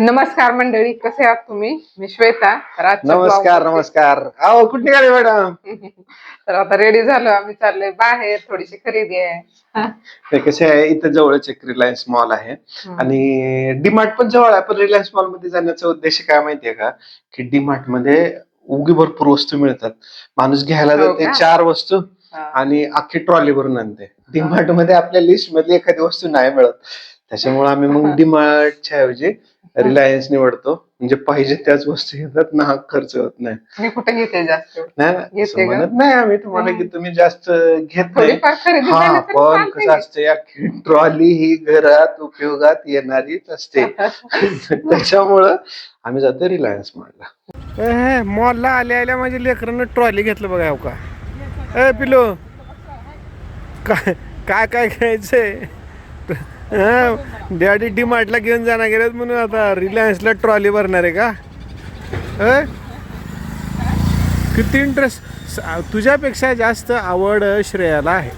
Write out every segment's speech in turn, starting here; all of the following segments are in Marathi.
नमस्कार मंडळी कसे आहात तुम्ही? मी श्वेता तर आजच्या नमस्कार vlog नमस्कार. अहो कुठे निघाले मॅडम? मध्ये- तर आता रेडी झालो आम्ही चाललोय बाहेर थोडीशी खरेदी आहे. हा. ते कसे आहे? इथं जवळच एक रिलायन्स मॉल आहे. आणि डीमार्ट पण जवळ आहे पण रिलायन्स मॉलमध्ये जाण्याचा उद्देश काय माहितीये का? की डीमार्टमध्ये उगी भरपूर वस्तू मिळतात. माणूस घ्यायला हो जाते का? चार वस्तू हा. आणि अख्खी ट्रॉली भरून आणते. डीमार्टमध्ये आपल्या लिस्ट मधली एखादी वस्तू नाही मिळत. त्याच्यामुळे आम्ही मग डीमार्टच्या ऐवजी रिलायन्स निवडतो. म्हणजे पाहिजे त्याच वस्तू घेतात ना खर्च होत नाही. मी कुठे घेते जास्त? नाही असं? म्हणत नाही आम्ही तुम्हाला की तुम्ही जास्त घेत नाही. हा पण कसं असते अख्खी ट्रॉली ही घरात उपयोगात येणारीच असते. त्याच्यामुळं आम्ही जातो रिलायन्स मॉलला मॉलला आल्या आल्या माझ्या लेकरानं ट्रॉली घेतलं बघा हो का? ए पिलो काय काय काय घ्यायचंय डॅडी डी मार्टला घेऊन जाणार गेलेत म्हणून आता रिलायन्सला ट्रॉली भरणार आहे का? किती इंटरेस्ट तुझ्यापेक्षा जास्त आवड श्रेयाला आहे.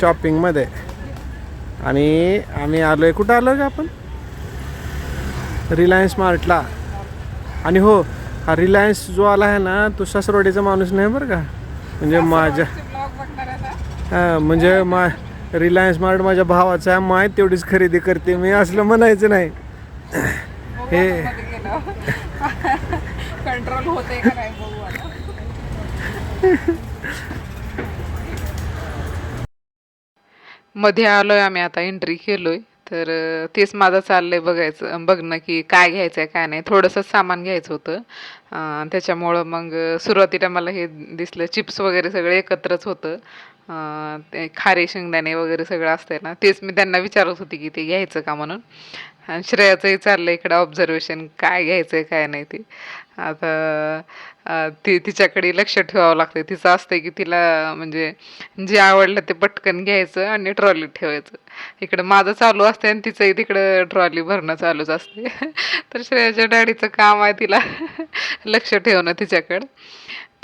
शॉपिंगमध्ये आणि आम्ही आलो आहे कुठं आलो का आपण? रिलायन्स मार्टला आणि हो हा रिलायन्स जो आला आहे ना तो सासरवाडीचा माणूस नाही बरं का? म्हणजे माझ्या हा म्हणजे मा रिलायन्स मार्ट माझ्या भावाचा आहे. माय तेवढीच खरेदी करते. मी असलं म्हणायचं नाही. हे. कंट्रोल होते का नाही बघू आता. मध्ये आलोय आम्ही आता एंट्री केलोय. तर तेच माझं चाललंय बघायचं बघणं की काय घ्यायचंय काय नाही. थोडंसं सामान घ्यायचं होतं. त्याच्यामुळं मग सुरुवातीला मला हे दिसलं चिप्स वगैरे सगळं एकत्रच होतं. ते खारे शेंगदाणे वगैरे सगळं असतंय ना तेच मी त्यांना विचारत होती की ते घ्यायचं का म्हणून. आणि श्रेयाचंही आहे इकडं ऑब्झर्वेशन काय घ्यायचं आहे काय नाही ते. आता ती तिच्याकडे लक्ष ठेवावं लागतं तिचं असतंय की तिला म्हणजे जे आवडलं ते पटकन घ्यायचं आणि ट्रॉलीत ठेवायचं. इकडं माझं चालू असते आणि तिचंही तिकडं ट्रॉली भरणं चालूच असते तर श्रेयाच्या डॅडीचं काम आहे तिला. लक्ष ठेवणं तिच्याकडं.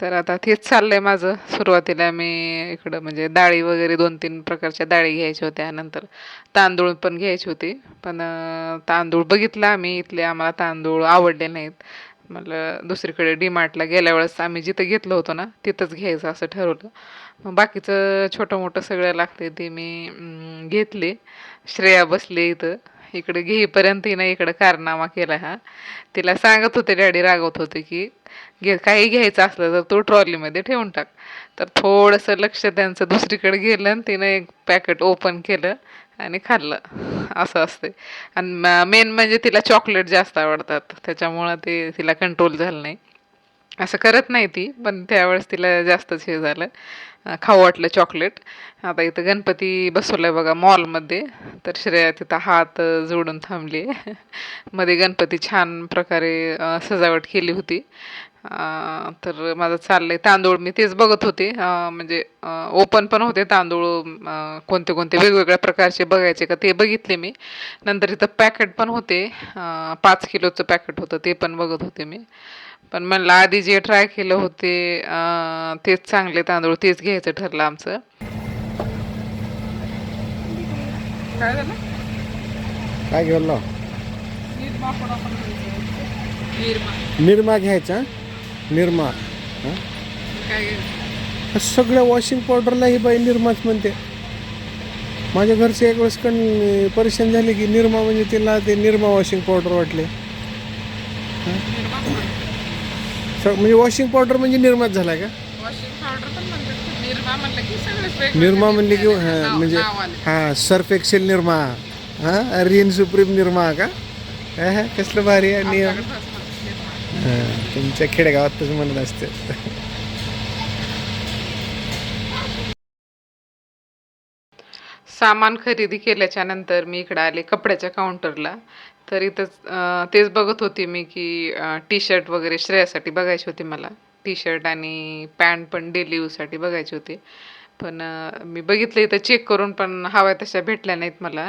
तर आता तेच चाललं आहे माझं. सुरुवातीला मी इकडं म्हणजे डाळी वगैरे दोन तीन प्रकारच्या डाळी घ्यायच्या होत्या. नंतर तांदूळ पण घ्यायची होती. पण तांदूळ बघितला आम्ही. इथले आम्हाला तांदूळ आवडले नाहीत. मला दुसरीकडे डीमार्टला गेल्या वेळेस आम्ही जिथं घेतलं होतं ना तिथंच घ्यायचं असं ठरवलं. मग बाकीचं छोटं मोठं सगळं लागते ते मी घेतले. श्रेया बसले इथं. इकडे घेईपर्यंत हिनं इकडं कारनामा केला हा. तिला सांगत होते डॅडी रागवत होते की घे काही घ्यायचं असलं तर तू ट्रॉलीमध्ये ठेवून टाक. तर थोडंसं लक्ष त्यांचं दुसरीकडे गेलं आणि तिनं एक पॅकेट ओपन केलं आणि खाल्लं. असं असते आणि मेन म्हणजे तिला चॉकलेट जास्त आवडतात. त्याच्यामुळं ते तिला कंट्रोल झालं नाही. असं करत नाही ती पण त्यावेळेस तिला जास्तच हे झालं. खाऊ वाटलं चॉकलेट आता इथं गणपती बसवलाय बघा मॉलमध्ये तर श्रेया तिथं हात जोडून थांबली. मध्ये गणपती छान प्रकारे सजावट केली होती. तर माझं चाललंय तांदूळ. मी तेच बघत होते. म्हणजे ओपन पण होते तांदूळ कोणते कोणते वेगवेगळ्या प्रकारचे बघायचे का ते बघितले मी. नंतर इथं पॅकेट पण होते. पाच किलोचं पॅकेट होतं ते पण बघत होते मी. पण म्हणलं आधी जे ट्राय केलं होते तेच चांगले तांदूळ तेच घ्यायचं ठरलं आमचं. काय झालं काय घेऊन निर्मा. घ्यायचा? निरमा? काय सगळ्या वॉशिंग पावडरला ही बाई निरमाच म्हणते. माझ्या घरचे एक वेळेस कण परेशान झाले की निरमा म्हणजे तिला ते निरमा वॉशिंग पावडर वाटले. म्हणजे वॉशिंग पावडर म्हणजे निर्माच झाला का? वॉशिंग पावडर पण म्हणतात निर्मा म्हणलं की सगळेच निर्मा म्हणले की हा म्हणजे. हा सर्फ एक्सेल निर्मा. हा रिन सुप्रीम निर्मा का? हा, हा, कसलं भारी आहे नियम. हा, तुमच्या खेडेगावात तसं म्हणत असते. सामान खरेदी केल्याच्यानंतर मी इकडे आले कपड्याच्या काउंटरला तर इथं अं, तेच बघत होती मी की टी शर्ट वगैरे श्रेयासाठी बघायची होती मला. टी शर्ट आणि पॅन्ट पण डेली यूजसाठी बघायचे होते. पण मी बघितले इथं चेक करून पण हव्या तशा भेटल्या नाहीत मला.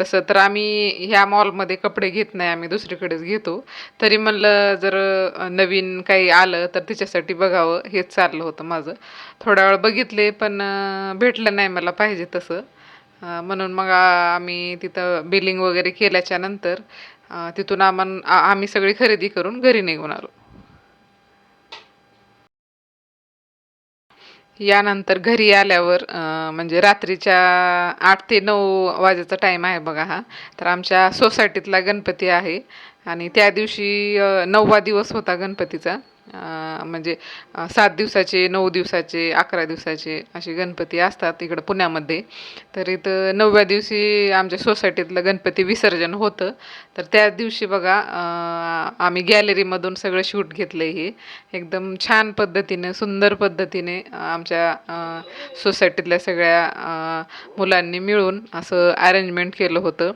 तसं तर आम्ही ह्या मॉलमध्ये कपडे घेत नाही आम्ही दुसरीकडेच घेतो. तरी म्हणलं जर नवीन काही आलं तर तिच्यासाठी बघावं. हेच चाललं होतं माझं. थोडा वेळ बघितले पण भेटलं नाही मला पाहिजे तसं. म्हणून मग आम्ही तिथं बिलिंग वगैरे केल्याच्यानंतर तिथून आम्हाला आम्ही सगळी खरेदी करून घरी निघून आलो. यानंतर घरी आल्यावर म्हणजे रात्रीच्या आठ ते नऊ वाजेचा टाईम आहे बघा हा. तर आमच्या सोसायटीतला गणपती आहे आणि त्या दिवशी नववा दिवस होता गणपतीचा. म्हणजे सात दिवसाचे नऊ दिवसाचे अकरा दिवसाचे असे गणपती असतात इकडं पुण्यामध्ये. तर इथं नवव्या दिवशी आमच्या सोसायटीतलं गणपती विसर्जन होतं. तर त्या दिवशी बघा आम्ही गॅलरीमधून सगळं शूट घेतलं हे. एकदम छान पद्धतीने सुंदर पद्धतीने आमच्या सोसायटीतल्या सगळ्या मुलांनी मिळून असं अरेंजमेंट केलं होतं.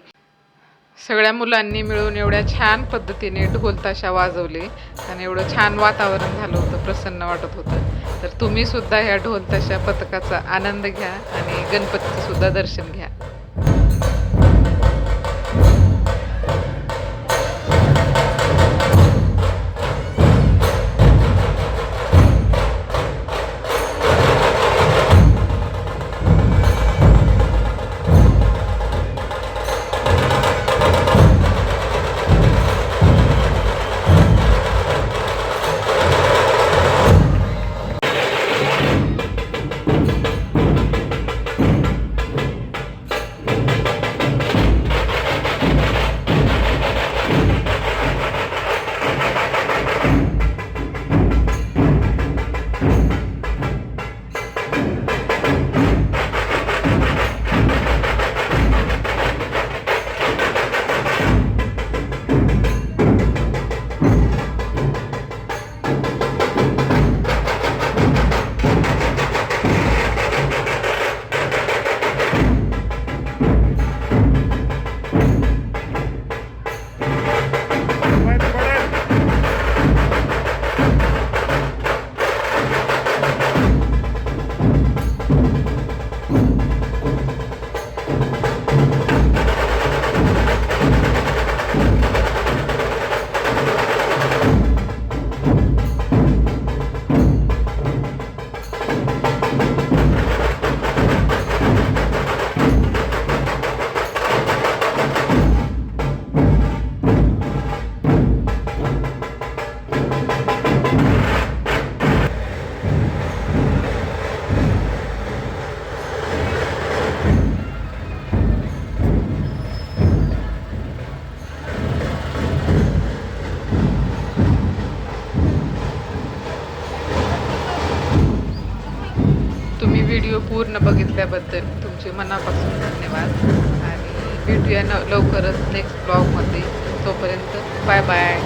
सगळ्या मुलांनी मिळून एवढ्या छान पद्धतीने ढोलताशा वाजवले आणि एवढं छान वातावरण झालं होतं प्रसन्न वाटत होतं. तर तुम्ही सुद्धा ह्या ढोलताशा पथकाचा आनंद घ्या आणि गणपतीचंसुद्धा दर्शन घ्या. तुम्ही व्हिडिओ पूर्ण बघितल्याबद्दल तुमचे मनापासून धन्यवाद. आणि भेटूया न लवकरच नेक्स्ट ब्लॉगमध्ये तोपर्यंत बाय बाय